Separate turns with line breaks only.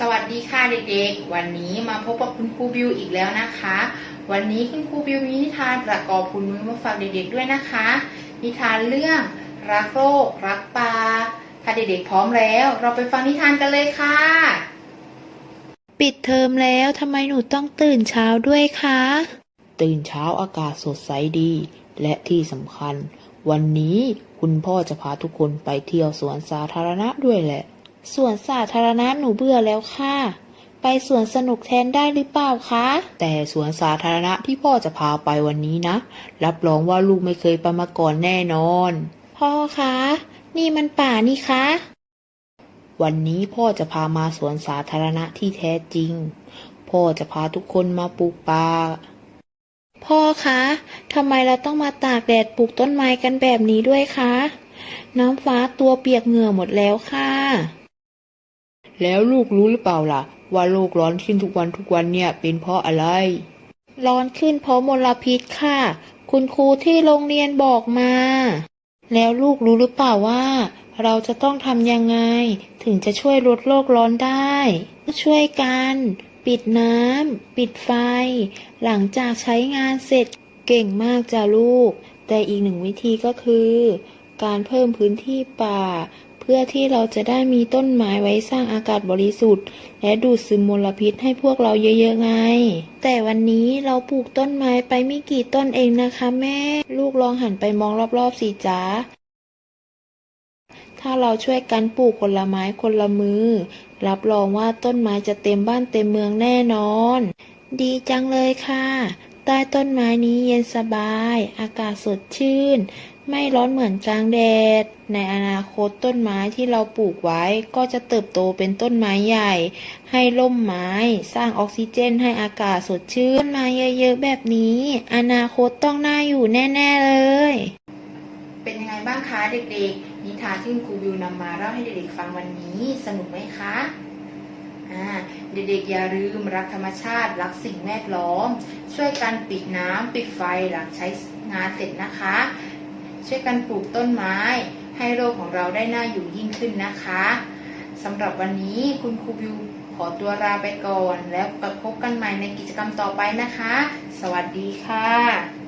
สวัสดีค่ะเด็กๆ วันนี้มาพบกับคุณครูบิวอีกแล้วนะคะ วันนี้คุณครูบิวมีนิทานประกอบคุณมือมาฝากเด็กๆด้วยนะคะ นิทานเรื่องรักโลกรักป่าถ้าเด็กๆพร้อมแล้ว เราไปฟังนิทานกันเลยค่ะ
ปิดเทอมแล้วทำไมหนูต้องตื่นเช้าด้วยคะ
ตื่นเช้าอากาศสดใสดี และที่สำคัญ วันนี้คุณพ่อจะพาทุกคนไปเที่ยวสวนสาธารณะด้วยแหละ
สวนสาธารณะหนูเบื่อแล้วค่ะ ไปสวนสนุกแทนได้หรือเปล่าคะ
แต่สวนสาธารณะที่พ่อจะพาไปวันนี้นะ รับรองว่าลูกไม่เคยไปมาก่อนแน่นอน
พ่อคะ นี่มันป่านี่คะ
วันนี้พ่อจะพามาสวนสาธารณะที่แท้จริง พ่อจะพาทุกคนมาปลูกป่า
พ่อคะทำไมเราต้องมาตากแดดปลูกต้นไม้กันแบบนี้ด้วยคะ น้ำฟ้าตัวเปียกเหงื่อหมดแล้วค่ะ
แล้วลูกรู้หรือเปล่าล่ะ ว่าโลกร้อนขึ้นทุกวันทุกวันเนี่ยเป็นเพราะอะไร
ร้อนขึ้นเพราะมลพิษค่ะ คุณครูที่โรงเรียนบอกมา แล้วลูกรู้หรือเปล่าว่า เราจะต้องทำยังไง ถึงจะช่วยลดโลกร้อนได้ ช่วยกัน ปิดน้ำปิดไฟ หลังจากใช้งานเสร็จเก่งมากจ้ะลูก แต่อีกหนึ่งวิธีก็คือ การเพิ่มพื้นที่ป่า เพื่อที่เราจะได้มีต้นไม้ไว้สร้างอากาศบริสุทธิ์ และดูดซึมมลพิษให้พวกเราเยอะๆไง แต่วันนี้เราปลูกต้นไม้ไปไม่กี่ต้นเองนะคะแม่ ลูกลองหันไปมองรอบๆสิจ๊ะถ้าเราช่วยกันปลูกคนละไม้คนละมือ รับรองว่าต้นไม้จะเต็มบ้านเต็มเมืองแน่นอน ดีจังเลยค่ะใต้ต้นไม้นี้เย็นสบาย อากาศสดชื่น ไม่ร้อนเหมือนกลางแดด ในอนาคตต้นไม้ที่เราปลูกไว้ก็จะเติบโตเป็นต้นไม้ใหญ่ ให้ร่มไม้ สร้างออกซิเจนให้อากาศสดชื่น ต้นไม้เยอะๆแบบนี้ อนาคตต้องน่าอยู่แน่ ๆ เลย
เป็นยังไงบ้างคะเด็กๆ นิทานที่คุณครูบิวนำมาเล่าให้เด็กๆฟังวันนี้สนุกไหมคะเด็กๆอย่าลืมรักธรรมชาติ รักสิ่งแวดล้อม ช่วยกันปิดน้ำปิดไฟหลังใช้งานเสร็จนะคะ ช่วยกันปลูกต้นไม้ ให้โลกของเราได้น่าอยู่ยิ่งขึ้นนะคะสำหรับวันนี้คุณครูบิวขอตัวลาไปก่อน แล้วพบกันใหม่ในกิจกรรมต่อไปนะคะ สวัสดีค่ะ